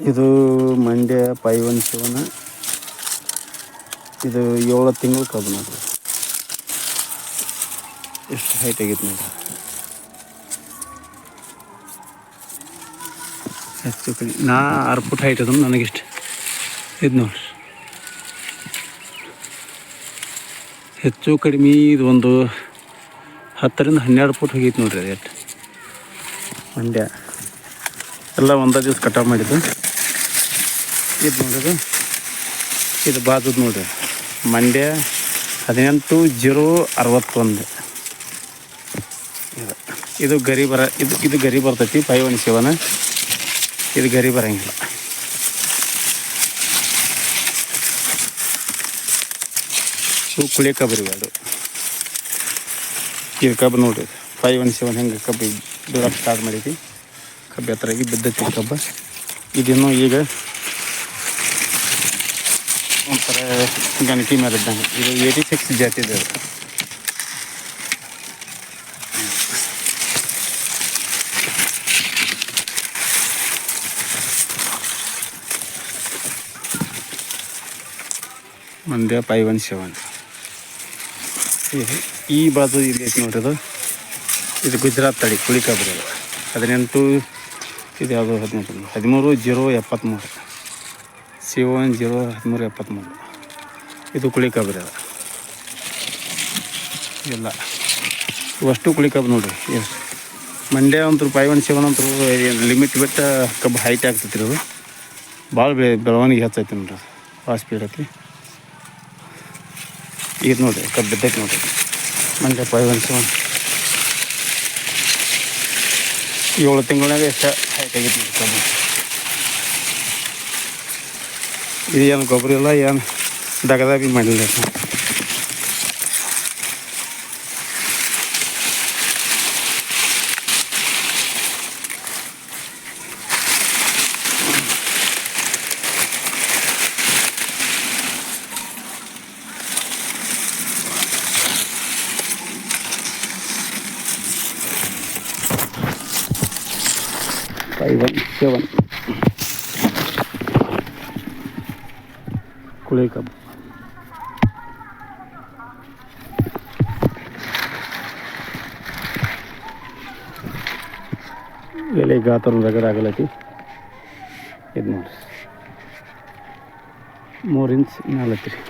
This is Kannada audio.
ಇದು ಮಂಡ್ಯ ಫೈ ಒನ್ ಇದು ಏಳು ತಿಂಗಳು ಕಬ್ಬು ನೋಡ್ರಿ. ಎಷ್ಟು ಹೈಟ್ ಆಗೈತೆ ನೋಡ್ರಿ. ಹೆಚ್ಚು ಕಡಿಮೆ. ನಾ ಆರು ಫುಟ್ ಹೈಟ್ ಅದನ್ನು ನನಗಿಷ್ಟು. ಇದು ನೋಡ್ರಿ. ಹೆಚ್ಚು ಕಡಿಮೆ ಇದು ಒಂದು ಹತ್ತರಿಂದ ಹನ್ನೆರಡು ಫುಟ್ ಹೋಗೈತೆ ನೋಡ್ರಿ ಅದು ಮಂಡ್ಯ. ಎಲ್ಲ ಒಂದೇ ದಿವಸ ಕಟಾವು ಮಾಡಿದ್ದು. ಇದು ನೋಡೋದು ಇದು ಬಾಜುದು ನೋಡಿರಿ. ಮಂಡ್ಯ ಹದಿನೆಂಟು ಜೀರೋ ಅರವತ್ತೊಂದು. ಇದು ಇದು ಗರಿ ಬರ, ಇದು ಇದು ಗರಿ ಬರ್ತೈತಿ ಫೈವ್ ಒನ್ ಸೆವೆನ್. ಇದು ಗರಿ ಬರಂಗಿಲ್ಲ. ಇವು ಕುಳಿ ಕಬ್ಬರಿ ಅದು ಇದು ಕಬ್ಬು ನೋಡಿರಿ. ಫೈವ್ ಒನ್ ಸೆವೆನ್ ಹೆಂಗೆ ಕಬ್ಬು ದೂರ ಸ್ಟಾರ್ಟ್ ಮಾಡಿದ್ವಿ ಕಬ್ಬು ಎತ್ತರಾಗಿ ಬಿದ್ದೈತಿ ಕಬ್ಬು. ಇದಿನ್ನೂ ಈಗ ಒಂಥರ ಗಣತಿ ಮೇಲೆ ಇದ್ದಂಗೆ ಇದು ಏಯ್ಟಿ ಸಿಕ್ಸ್ ಜಾತಿದೆ ಅದು ಮಂಡ್ಯ ಫೈವ್ ಒನ್ ಸೆವೆನ್ ಈ ಬಾಜು ಇಲ್ಲಿ ಐತಿ ನೋಡ್ರಿ ಅದು ಇದು ಗುಜರಾತ್ ತಳಿ ಕುಳಿ ಕಬ್ರಿ ಅದು ಹದಿನೆಂಟು ಇದು ಯಾವುದು ಹದಿನೆಂಟು ಹದಿಮೂರು ಜೀರೋ ಎಪ್ಪತ್ತ್ಮೂರು ಸಿ ಒನ್ ಜೀರೋ ಹದಿಮೂರು ಎಪ್ಪತ್ತ್ಮೂರು ಇದು ಕುಳಿ ಎಲ್ಲ. ಇಲ್ಲ ಅಷ್ಟು ಕುಳಿ ಕಬ್ಬು ನೋಡ್ರಿ ಮಂಡ್ಯ ಅಂತೂ ಒನ್ ಸೆವೆನ್ ಅಂತೂ ಲಿಮಿಟ್ ಬಿಟ್ಟು ಕಬ್ಬು ಹೈಟ್ ಆಗ್ತೈತಿ ರೀ ಅದು. ಭಾಳ ಬೆ ಬೆಳವಣಿಗೆ ಹೆಚ್ಚೈತಿ ನೋಡ್ರಿ ಭಾಳ ಸ್ಪೀಡ್ ಐತಿ. ಇದು ನೋಡ್ರಿ, ಕಬ್ಬು ಬಿದ್ದೈತಿ ನೋಡಿರಿ. ಮಂಡ್ಯ ಒನ್ ಸೆವೆನ್ ಏಳು ತಿಂಗಳಾಗ ಎಷ್ಟು ಹೈಟ್ ಆಗೈತಿ ನೋಡ್ರಿ ಕಬ್ಬು. ಇದು ಏನು ಗೊಬ್ಬರ ಇಲ್ಲ, ಏನು ದಗದ ಬಿ ಮಾಡಿಲ್ಲ ಇದು. ಫೈವ್ ಒನ್ ಸೆವೆನ್ ಕುಳಿ ಕಬ್ಬು ಎಲೆ ಗಾತ್ರ ರಗಡ ಆಗಲೈತಿ ಇದು ನೋಡಿರಿ ಮೂರು ಇಂಚ್ ನಾಲ್ಕು ರೀ